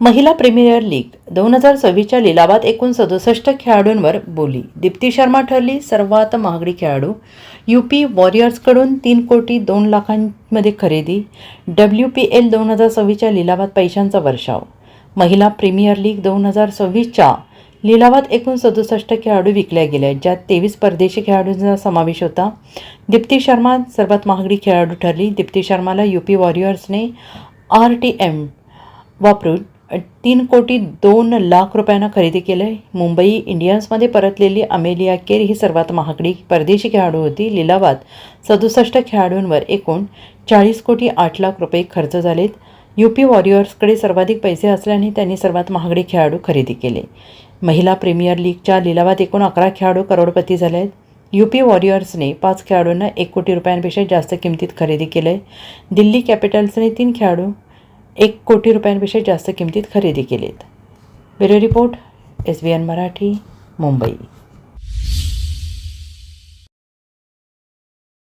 महिला premier league दोन हजार सव्वीसच्या लिलावात एकूण सदुसष्ट खेळाडूंवर बोली. दीप्ती शर्मा ठरली सर्वात महागडी खेळाडू. यू पी वॉरियर्सकडून तीन कोटी दोन लाखांमध्ये खरेदी. डब्ल्यू पी एल दोन हजार सव्वीसच्या लिलावात पैशांचा वर्षाव. महिला प्रीमियर लीग दोन हजार सव्वीसच्या लिलावात एकूण सदुसष्ट खेळाडू विकल्या गेल्या ज्यात तेवीस परदेशी खेळाडूंचा समावेश होता. दीप्ती शर्मा सर्वात महागडी खेळाडू ठरली. दीप्ती शर्माला यू पी वॉरियर्सने आर टी एम वापरून तीन कोटी दोन लाख रुपयांना खरेदी केलं आहे मुंबई इंडियन्समध्ये परतलेली अमेलिया केर ही सर्वात महागडी परदेशी खेळाडू होती. लिलावात सदुसष्ट खेळाडूंवर एकूण चाळीस कोटी आठ लाख रुपये खर्च झालेत. यू पी वॉरियर्सकडे सर्वाधिक पैसे असल्याने त्यांनी सर्वात महागडे खेळाडू खरेदी केले. महिला प्रीमियर लीगच्या लिलावात एकूण अकरा खेळाडू करोडपती झाले आहेत यू पी वॉरियर्सने पाच खेळाडूंना एक कोटी रुपयांपेक्षा जास्त किमतीत खरेदी केलं आहे दिल्ली कॅपिटल्सने तीन खेळाडू एक कोटी रुपयांपेक्षा जास्त किमतीत खरेदी केलेत. Bureau report S B N Marathi Mumbai.